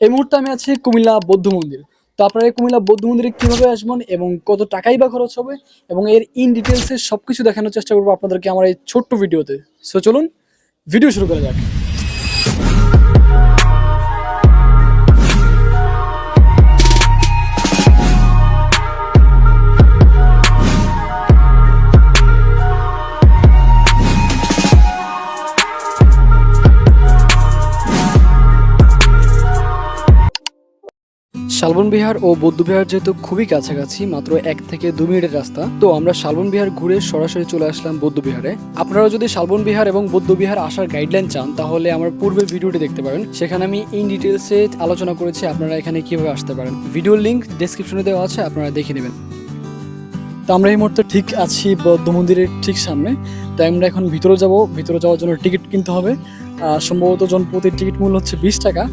এই মুহূর্তে আমি আছি কুমিল্লা বৌদ্ধ মন্দির। তো আপনারা এই কুমিল্লা বৌদ্ধ মন্দিরে কীভাবে আসবেন এবং কত টাকাই বা খরচ হবে এবং এর ইন ডিটেলসে সব কিছু দেখানোর চেষ্টা করব আপনাদেরকে আমার এই ছোট্ট ভিডিওতে। সো চলুন ভিডিও শুরু করা যাক। শালবন বিহার ও বৌদ্ধ বিহার যেহেতু খুবই কাছাকাছি, মাত্র এক থেকে দু মিনিটের রাস্তা, তো আমরা শালবন বিহার ঘুরে সরাসরি চলে আসলাম বৌদ্ধ বিহারে। আপনারা যদি শালবন বিহার এবং বৌদ্ধ বিহার আসার গাইডলাইন চান, তাহলে আমার পূর্বের ভিডিওটি দেখতে পারেন। সেখানে আমি ইন ডিটেলসে আলোচনা করেছি, আপনারা এখানে কীভাবে আসতে পারেন। ভিডিওর লিঙ্ক ডেসক্রিপশনে দেওয়া আছে, আপনারা দেখে নেবেন। তো আমরা এই মুহূর্তে ঠিক আছি বৌদ্ধ মন্দিরের ঠিক সামনে। তো আমরা এখন ভিতরে যাব। ভিতরে যাওয়ার জন্য টিকিট কিনতে হবে। সম্ভবত জন প্রতি টিকিট মূল্য হচ্ছে বিশ টাকা।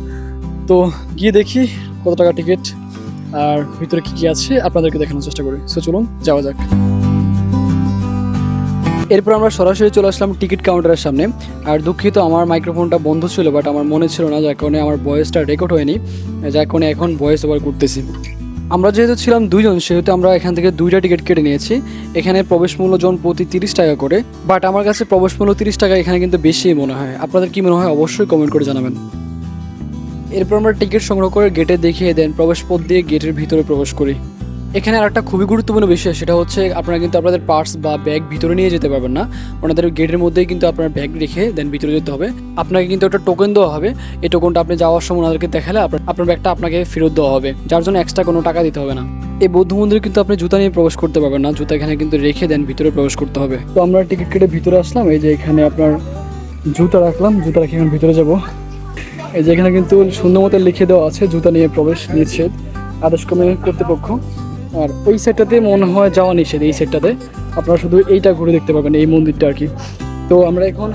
তো গিয়ে দেখি কত টাকা টিকিট আর ভিতরে কি কি আছে? আপনাদেরকে দেখানোর চেষ্টা করি। সো চলুন, যাওয়া যাক। এরপর আমরা সরাসরি চলে আসলাম টিকিট কাউন্টারের সামনে। আর দুঃখিত, আমার মাইক্রোফোনটা বন্ধ ছিল বাট আমার মনে ছিল না, যার কারণে আমার ভয়েসটা রেকর্ড হয়নি। যার কারণে এখন ভয়েস ওভার করতেছি। আমরা যেহেতু ছিলাম দুইজন, সেহেতু আমরা এখান থেকে দুইটা টিকিট কেটে নিয়েছি। এখানে প্রবেশ মূল্য জন প্রতি তিরিশ টাকা করে। বাট আমার কাছে প্রবেশ মূল্য তিরিশ টাকা এখানে কিন্তু বেশি মনে হয়। আপনাদের কি মনে হয়? অবশ্যই কমেন্ট করে জানাবেন। এরপর আমরা টিকিট সংগ্রহ করে গেটে দেখিয়ে দেন প্রবেশ পথ দিয়ে গেটের ভিতরে প্রবেশ করি। এখানে আর একটা খুবই গুরুত্বপূর্ণ বিষয়, সেটা হচ্ছে আপনারা কিন্তু আপনাদের পার্স বা ব্যাগ ভিতরে নিয়ে যেতে পারবেন না। ওনাদের গেটের মধ্যেই কিন্তু আপনার ব্যাগ রেখে দেন ভিতরে যেতে হবে। আপনাকে কিন্তু একটা টোকেন দেওয়া হবে। এই টোকেনটা আপনি যাওয়ার সময় ওনাদেরকে দেখালে আপনার আপনার ব্যাগটা আপনাকে ফেরত দেওয়া হবে। যার জন্য এক্সট্রা কোনো টাকা দিতে হবে না। এই বৌদ্ধ মন্দিরে কিন্তু আপনি জুতা নিয়ে প্রবেশ করতে পারবেন না। জুতা এখানে কিন্তু রেখে দেন ভিতরে প্রবেশ করতে হবে। তো আমরা টিকিট কেটে ভিতরে আসলাম। এই যে এখানে আপনার জুতা রাখলাম। জুতা রেখে এখন ভিতরে যাব। এই যে এখানে কিন্তু সুন্দর মতো লিখে দেওয়া আছে জুতা নিয়ে প্রবেশ নিষেধ আদেশক্রমে কর্তৃপক্ষ। আর ওই সাইডটাতে মনে হয় যাওয়া নিষেধ এই সাইডটাতে। আপনারা শুধু এইটা ঘুরে দেখতে পাবেন এই মন্দিরটা আর কি। তো আমরা এখন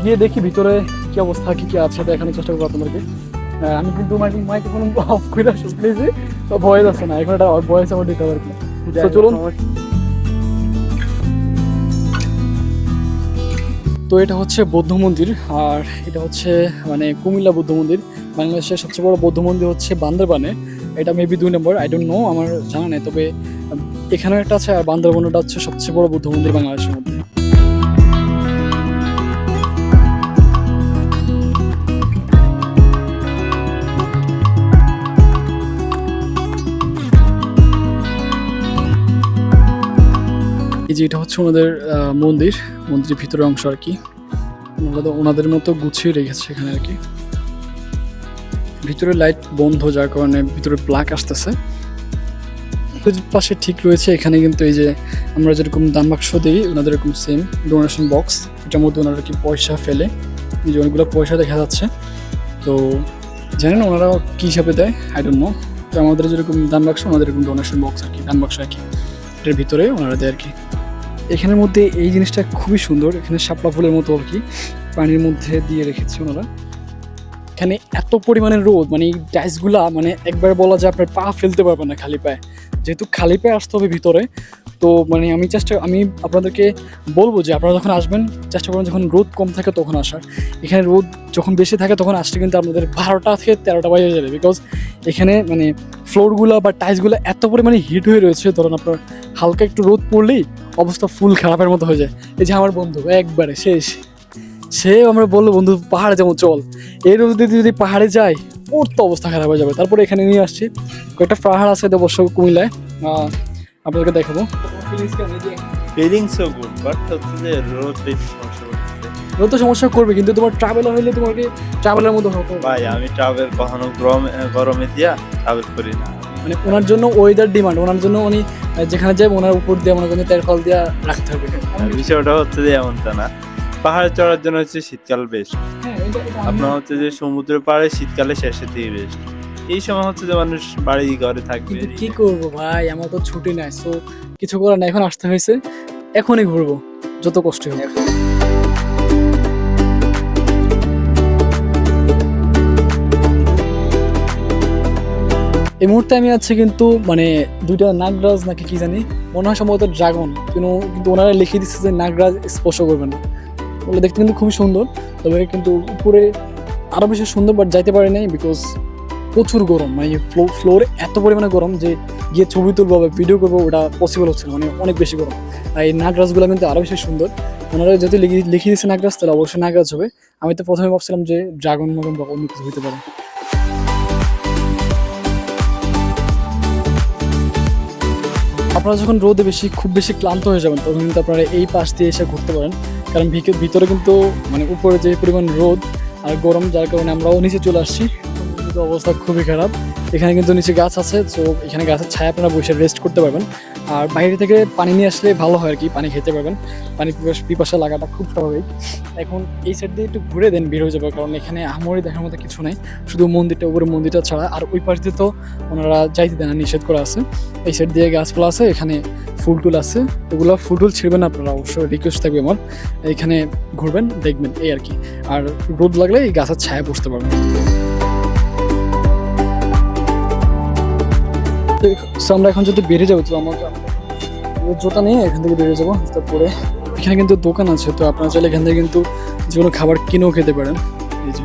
গিয়ে দেখি ভিতরে কি অবস্থা কি কি আছে দেখানোর চেষ্টা করব আপনাদেরকে। আমি কিন্তু মাইক্রোফোন অফ করে শুনতেছি তো ভয়েস আছে না এখন একটা ভয়েস আমার দিতে কি। চলুন। তো এটা হচ্ছে বৌদ্ধ মন্দির, আর এটা হচ্ছে মানে কুমিল্লা বৌদ্ধ মন্দির। বাংলাদেশের সবচেয়ে বড় বৌদ্ধ মন্দির হচ্ছে বান্দরবানে। এটা মেবি দুই নম্বর আই ডোন্ট নো আমার জানা নেই, তবে এখানেও একটা আছে, আর বান্দরবানটা হচ্ছে সবচেয়ে বড় বৌদ্ধ মন্দির বাংলাদেশের মধ্যে। এই যে এটা হচ্ছে ওনাদের মন্দির, মন্দিরের ভিতরে অংশ আর কি। ওনারা ওনাদের মতো গুছিয়ে রেখেছে এখানে আর কি। ভিতরে লাইট বন্ধ, যার কারণে ভিতরে প্লাক আসতেছে। পাশে ঠিক রয়েছে, এখানে কিন্তু এই যে আমরা যেরকম দান বাক্স দিই, ওনাদের এরকম সেম ডোনেশন বক্স এটার মধ্যে ওনারা কি পয়সা ফেলে। এই যে অনেকগুলো পয়সা দেখা যাচ্ছে। তো জানেন ওনারা কী হিসাবে দেয় আই ডোন্ট নো তো আমাদের যেরকম দান বাক্স, ওনাদের এরকম ডোনেশন বক্স আর কি দান বাক্স আর কি। এটার ভিতরে ওনারা দেয় আর কি। এখানের মধ্যে এই জিনিসটা খুবই সুন্দর, এখানে শাপলা ফুলের মতো আর কি, পানির মধ্যে দিয়ে রেখেছে ওনারা। এখানে এত পরিমাণে রোদ মানে এই টাইসগুলা মানে একবার বলা যায় আপনার পা ফেলতে পারবেন না খালি পায়ে। যেহেতু খালি পায়ে আসতে হবে ভিতরে, তো মানে আমি চেষ্টা, আমি আপনাদেরকে বলব যে আপনারা যখন আসবেন, চেষ্টা করবেন যখন রোদ কম থাকে তখন আসার। এখানে রোদ যখন বেশি থাকে তখন আসতে কিন্তু আপনাদের বারোটা থেকে তেরোটা বাজে যাবে বিকজ এখানে মানে ফ্লোরগুলো বা টাইলসগুলো এত পরিমাণে হিট হয়ে রয়েছে, ধরুন আপনার হালকা একটু রোদ পড়লেই অবস্থা ফুল খারাপের মতো হয়ে যায়। এই যে আমার বন্ধু, একবারে শেষ। সে আমরা বলল, বন্ধু, পাহাড়ে যেমন চল। এর যদি যদি পাহাড়ে যাই, ওর তো অবস্থা খারাপ হয়ে যাবে। তারপরে এখানে নিয়ে আসছি। কয়েকটা পাহাড় আছে অবশ্য কুমিল্লায়। আপনাদেরকে দেখাবো। ফিলিং সো গুড বাট হচ্ছে যে রোদ বেশি সমস্যা তো সমস্যা করবে কিন্তু তোমার ট্রাভেল হইলে তোমাকে ট্রাভেলের মতো হতো ভাই আমি ট্রাভেল কখনো গরম গরমে দিয়া ট্রাভেল করি না। মানে ওনার জন্য ওয়েদার ডিমান্ড ওনার জন্য উনি যেখানে যাবে ওনার উপর দিয়ে মনে করেন তেরফল দিয়ে রাখতে হবে। আর বিষয়টা হচ্ছে যে এমনটা না পাহাড়ে চড়ার জন্য হচ্ছে শীতকাল বেশ হ্যাঁ, আপনার হচ্ছে যে সমুদ্রের পাড়ে শীতকালে শেষের দিকে বেশ এই সময় হচ্ছে যে মানুষ বাড়ি ঘরে থাকবে। কি করব ভাই আমার তো ছুটি নাই সো কিছু করার নাই এখন আসতে হয়েছে এখনই ঘুরবো যত কষ্ট হোক। এই মুহূর্তে আমি আছি কিন্তু মানে দুইটা নাগরাজ নাকি কি জানি, মনে হয় সম্ভবত ড্রাগন, কিন্তু কিন্তু ওনারা লিখে দিচ্ছে যে নাগরাজ স্পর্শ করবে না। বলে দেখতে কিন্তু খুবই সুন্দর, তবে কিন্তু উপরে আরও বেশি সুন্দর বাট যাইতে পারি নাই বিকজ প্রচুর গরম মানে ফ্লোর এত পরিমাণে গরম যে গিয়ে ছবি তুলবো বা ভিডিও করব, ওটা পসিবল হচ্ছে মানে অনেক বেশি গরম। আর এই নাগরাজগুলো কিন্তু আরও বেশি সুন্দর। ওনারা যদি লিখে দিচ্ছে নাগরাজ, তাহলে অবশ্যই নাগরাজ হবে। আমি তো প্রথমে ভাবছিলাম যে ড্রাগন মগন বা অন্য কিছু হতে পারে। আপনারা যখন রোদে বেশি, খুব বেশি ক্লান্ত হয়ে যাবেন, তখন কিন্তু আপনারা এই পাশ দিয়ে এসে ঘুরতে পারেন। কারণ ভিতরে কিন্তু মানে উপরে যে পরিমাণ রোদ আর গরম, যার কারণে আমরাও নিচে চলে আসছি। অবস্থা খুবই খারাপ। এখানে কিন্তু নিচে গাছ আছে, তো এখানে গাছের ছায়া আপনারা বসে রেস্ট করতে পারবেন। আর বাইরে থেকে পানি নিয়ে আসলে ভালো হয় আর কি, পানি খেতে পারবেন। পানি পিপাস- লাগাটা খুব স্বাভাবিক। এখন এই সাইড দিয়ে একটু ঘুরে দেন বের হয়ে যাবে কারণ এখানে আমরি দেখার মতো কিছু নেই। শুধু মন্দিরটা, উপরে মন্দিরটা ছাড়া। আর ওই পাশ দিয়ে তো ওনারা যাইতে দেন নিষেধ করা আছে। এই সাইড দিয়ে গাছপালা আছে, এখানে ফুল টুল আছে। ওগুলো ফুল টুল ছিঁড়বেন আপনারা অবশ্যই রিকোয়েস্ট থাকবে আমার। এখানে ঘুরবেন, দেখবেন, এই আর কি। আর রোদ লাগলে এই গাছের ছায়া বসতে পারবেন। So, আমরা এখন যদি বেরিয়ে যাব তো আমাকে জোটা নিয়ে এখান থেকে বেরিয়ে যাব তারপরে এখানে কিন্তু দোকান আছে তো আপনারা চাইলে এখান থেকে কিন্তু যে কোনো খাবার কিনেও খেতে পারেন। এই যে।